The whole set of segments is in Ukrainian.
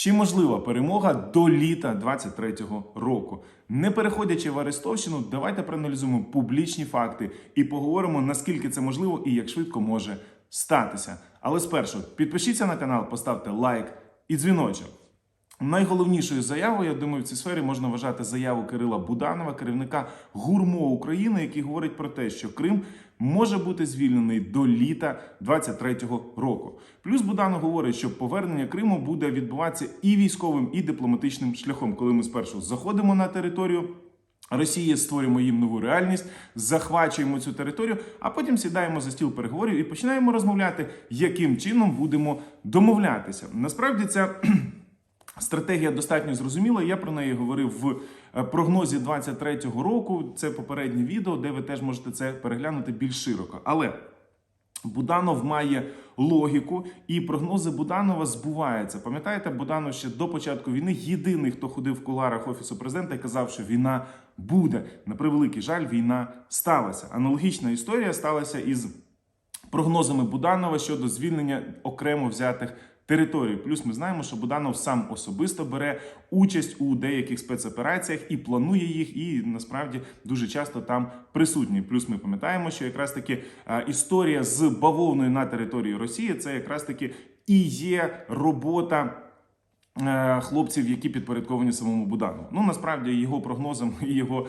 Чи можлива перемога до літа 23-го року? Не переходячи в Арестовщину, давайте проаналізуємо публічні факти і поговоримо, наскільки це можливо і як швидко може статися. Але спершу підпишіться на канал, поставте лайк і дзвіночок. Найголовнішою заявою, я думаю, в цій сфері можна вважати заяву Кирила Буданова, керівника гурмо України, який говорить про те, що Крим може бути звільнений до літа 23-го року. Плюс Буданов говорить, що повернення Криму буде відбуватися і військовим, і дипломатичним шляхом, коли ми спершу заходимо на територію. Росії створюємо їм нову реальність, захвачуємо цю територію, а потім сідаємо за стіл переговорів і починаємо розмовляти, яким чином будемо домовлятися. Насправді ця Стратегія достатньо зрозуміла. Я про неї говорив в е, прогнозі 23-го року. Це попереднє відео, де ви теж можете це переглянути більш широко. Але Буданов має логіку, і прогнози Буданова збуваються. Пам'ятаєте, Буданов ще до початку війни єдиний, хто ходив в куларах офісу президента і казав, що війна буде. На превеликий жаль, війна сталася. Аналогічна історія сталася із прогнозами Буданова щодо звільнення окремо взятих територій. Плюс ми знаємо, що Буданов сам особисто бере участь у деяких спецопераціях і планує їх, і насправді дуже часто там присутній. Плюс ми пам'ятаємо, що якраз таки історія з бавовною на території Росії це якраз таки і є робота. Е, Хлопців, які підпорядковані самому Будану. Ну насправді його прогнозам і його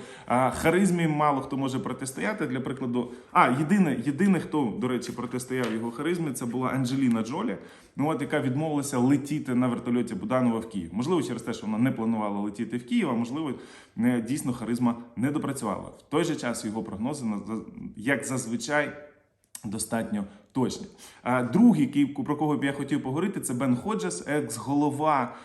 харизмі мало хто може протистояти. Для прикладу, а єдине, єдине, хто до речі протистояв його харизмі, це була Анджеліна Джолі. Ну от яка відмовилася летіти на вертольоті Буданова в Київ. Можливо, через те, що вона не планувала летіти в Київ, а можливо, не дійсно харизма не допрацювала. В той же час його прогнози як зазвичай достатньо точні. Другий, про кого б я хотів поговорити, це Бен Ходжес, екс-голова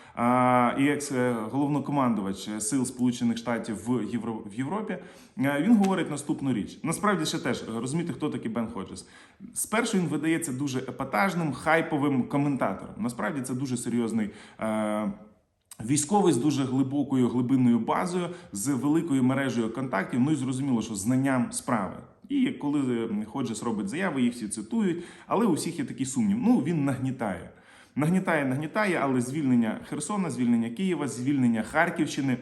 і екс-головнокомандувач сил Сполучених Штатів в Євро в Європі. Він говорить наступну річ. Насправді ще теж розуміти, хто такий Бен Ходжес. Спершу він видається дуже епатажним, хайповим коментатором. Насправді це дуже серйозний. е, Військовий з дуже глибокою глибинною базою, з великою мережею контактів. Ну і зрозуміло, що знанням справи. І коли Ходжес робить заяви, їх всі цитують, але у всіх є такий сумнів. Ну він нагнітає. Нагнітає, нагнітає, але звільнення Херсона, звільнення Києва, звільнення Харківщини.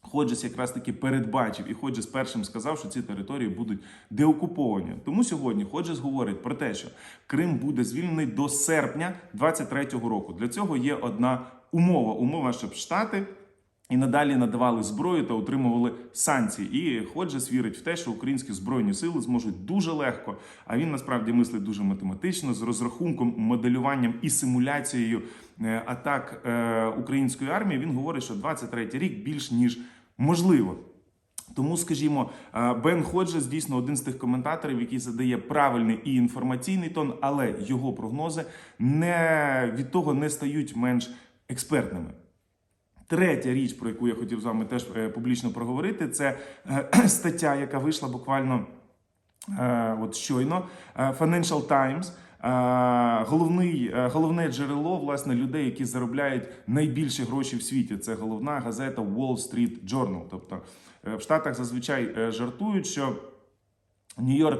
Ходжес якраз таки передбачив і Ходжес першим сказав, що ці території будуть деокуповані. Тому сьогодні Ходжес говорить про те, що Крим буде звільнений до серпня 23-го року. Для цього є одна умова: умова, щоб Штати і надалі надавали зброю та отримували санкції. І Ходжес вірить в те, що українські збройні сили зможуть дуже легко. А він насправді мислить дуже математично з розрахунком, моделюванням і симуляцією е, атак е, української армії. Він говорить, що 23-й рік більш ніж можливо. Тому, скажімо, е, Бен Ходжес дійсно один з тих коментаторів, який задає правильний і інформаційний тон, але його прогнози не від того не стають менш експертними. Третя річ, про яку я хотів з вами теж е, публічно проговорити, це е, стаття, яка вийшла буквально е, от щойно. Financial Times. Головний, головне джерело власне людей, які заробляють найбільші гроші в світі. Це головна газета Wall Street Journal. Тобто в Штатах зазвичай жартують, що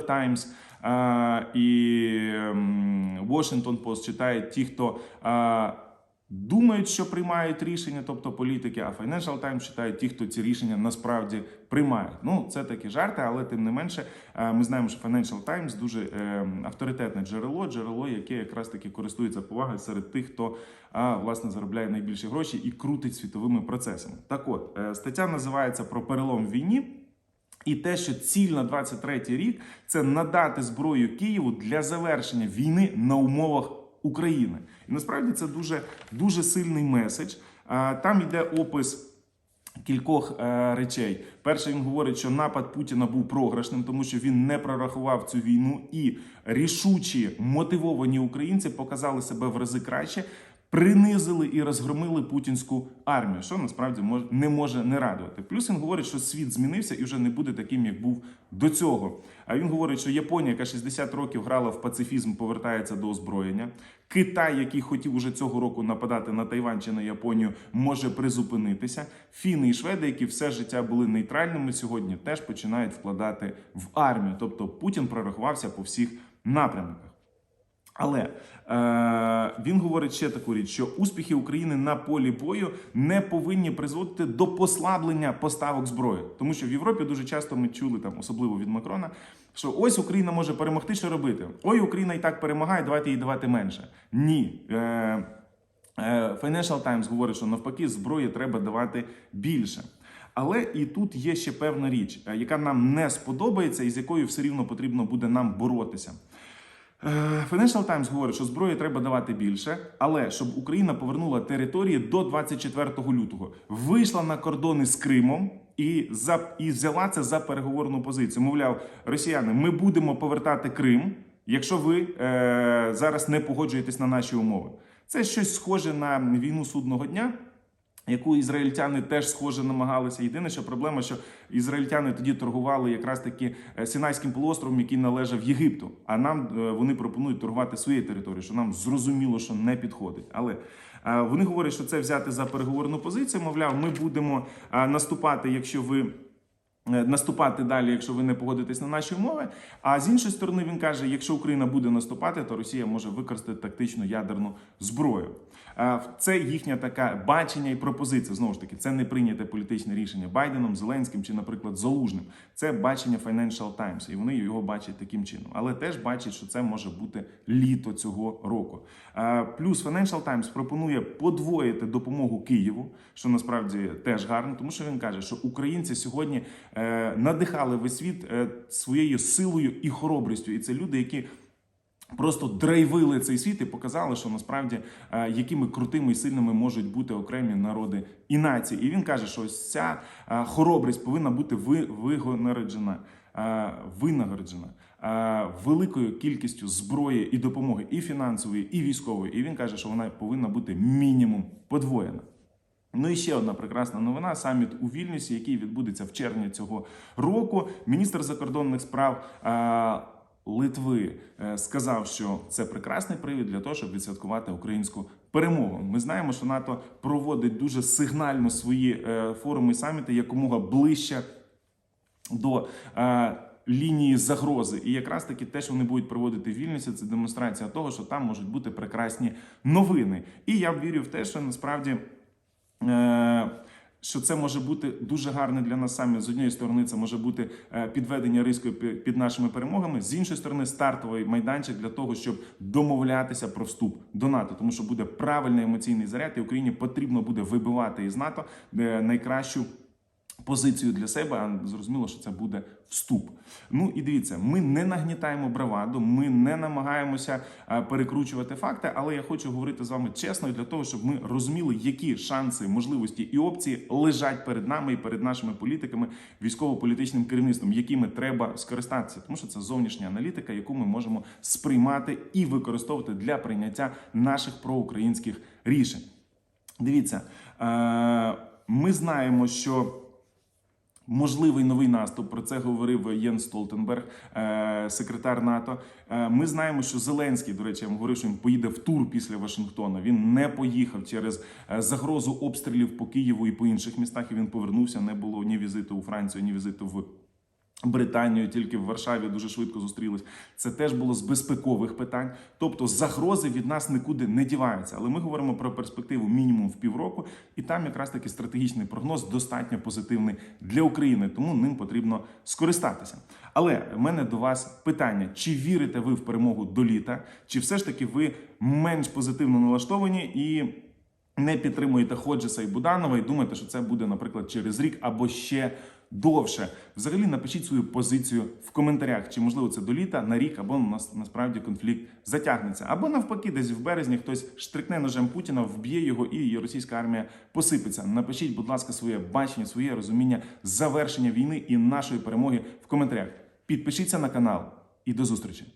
Times е, і ем, Washington Post читають ті, хто думають, що приймають рішення, тобто політики, а Financial Times читають ті, хто ці рішення насправді приймають. Ну, це такі жарти, але тим не менше, е, ми знаємо, що Financial Times дуже е, авторитетне джерело, джерело, яке якраз таки користується повагою серед тих, хто е, власне заробляє найбільші гроші і крутить світовими процесами. Так от стаття називається про перелом в війні. І те, що ціль на 23-й рік це надати зброю Києву для завершення війни на умовах України. І насправді це дуже дуже сильний меседж. Там йде опис. Кількох е, речей. Перше, він говорить, що напад Путіна був програшним, тому що він не прорахував цю війну, і рішучі мотивовані українці показали себе в рази краще, принизили і розгромили путінську армію, що насправді не може не радувати. Плюс він говорить, що світ змінився і вже не буде таким, як був до цього. А він говорить, що Японія, яка 60 років грала в пацифізм, повертається до озброєння. Китай, який хотів уже цього року нападати на Тайвань чи на Японію, може призупинитися. Фіни і шведи, які все життя були нейтральними, сьогодні теж починають вкладати в армію. Тобто Путін прорахувався по всіх напрямках. Але е, він говорить ще таку річ, що успіхи України на полі бою не повинні призводити до послаблення поставок зброї, тому що в Європі дуже часто ми чули там, особливо від Макрона, що ось Україна може перемогти, що робити. Ой, Україна і так перемагає, давайте їй давати менше. Ні. Е, е, Financial Times говорить, що навпаки зброї треба давати більше. Але і тут є ще певна річ, е, яка нам не сподобається, і з якою все рівно потрібно буде нам боротися. Е, Financial Times говорить, що зброї треба давати більше, але щоб Україна повернула території до 24 лютого, вийшла на кордони з Кримом і за і взяла це за переговорну позицію. Мовляв, росіяни, ми будемо повертати Крим, якщо ви е, зараз не погоджуєтесь на наші умови. Це щось схоже на війну судного дня яку ізраїльтяни теж схоже намагалися. Єдине, що проблема, що ізраїльтяни тоді торгували якраз таки синайським Сінайським полуостровом, який належав Єгипту. А нам е, вони пропонують торгувати своєю територією, що нам зрозуміло, що не підходить. Але е, вони говорять, що це взяти за переговорну позицію. Мовляв, ми будемо е, наступати, якщо ви. Е, Наступати далі, якщо ви не погодитесь на наші умови. А з іншої сторони, він каже: якщо Україна буде наступати, то Росія може використати тактичну ядерну зброю. Е, Це їхня така бачення і пропозиція. Знову ж таки, це не прийняте політичне рішення Байденом, Зеленським чи, наприклад, Залужним. Це бачення Financial Times, і вони його бачать таким чином. Але теж бачать, що це може бути літо цього року. Е, Плюс Financial Times пропонує подвоїти допомогу Києву, що насправді теж гарно, тому що він каже, що українці сьогодні надихали весь світ е, своєю силою і хоробрістю, і це люди, які. Просто драйвили цей світ і показали, що насправді е, якими крутими і сильними можуть бути окремі народи і нації. І він каже, що ось ця е, хоробрість повинна бути ви, е, винагороджена е, великою кількістю зброї і допомоги, і фінансової, і військової. І він каже, що вона повинна бути мінімум подвоєна. Ну і ще одна прекрасна новина: саміт у Вільнюсі, який відбудеться в червні цього року. Міністр закордонних справ. е, Литви е, сказав, що це прекрасний привід для того, щоб відсвяткувати українську перемогу. Ми знаємо, що НАТО проводить дуже сигнально свої е, форуми і саміти якомога ближче до. Лінії загрози, і якраз таки те, що вони будуть проводити в Вільнюсі, це демонстрація того, що там можуть бути прекрасні новини. І я вірю в те, що насправді що це може бути дуже гарне для нас самі. З однієї сторони, це може бути е, підведення риску під нашими перемогами. З іншої сторони, стартовий майданчик для того, щоб домовлятися про вступ до НАТО, тому що буде правильний емоційний заряд, і Україні потрібно буде вибивати із НАТО е, найкращу. Позицію для себе, а зрозуміло, що це буде вступ. Ну і дивіться, ми не нагнітаємо браваду, ми не намагаємося е, перекручувати факти, але я хочу говорити з вами чесно для того, щоб ми розуміли, які шанси, можливості і опції лежать перед нами і перед нашими політиками, військово-політичним керівництвом, якими треба скористатися, тому що це зовнішня аналітика, яку ми можемо сприймати і використовувати для прийняття наших проукраїнських рішень. Дивіться, е, ми знаємо, що. Можливий новий наступ. Про це говорив Єн Столтенберг, е, секретар НАТО. Е, Ми знаємо, що Зеленський, до речі, я вам говорив, що він поїде в тур після Вашингтона. Він не поїхав через е, загрозу обстрілів по Києву і по інших містах. І він повернувся. Не було ні візиту у Францію, ні візиту в. Британію тільки в Варшаві дуже швидко зустрілись. Це теж було з безпекових питань. Тобто загрози від нас нікуди не діваються. Але ми говоримо про перспективу мінімум в півроку, і там якраз таки стратегічний прогноз достатньо позитивний для України, тому ним потрібно скористатися. Але в мене до вас питання: чи вірите ви в перемогу до літа, чи все ж таки ви менш позитивно налаштовані і не підтримуєте Ходжеса і Буданова і думаєте, що це буде, наприклад, через рік або ще довше. Взагалі напишіть свою позицію в коментарях, чи можливо це до літа, на рік, або нас насправді конфлікт затягнеться. Або навпаки, десь в березні хтось штрикне ножем Путіна, вб'є його, і російська армія посипеться. Напишіть, будь ласка, своє бачення, своє розуміння завершення війни і нашої перемоги в коментарях. Підпишіться на канал і до зустрічі.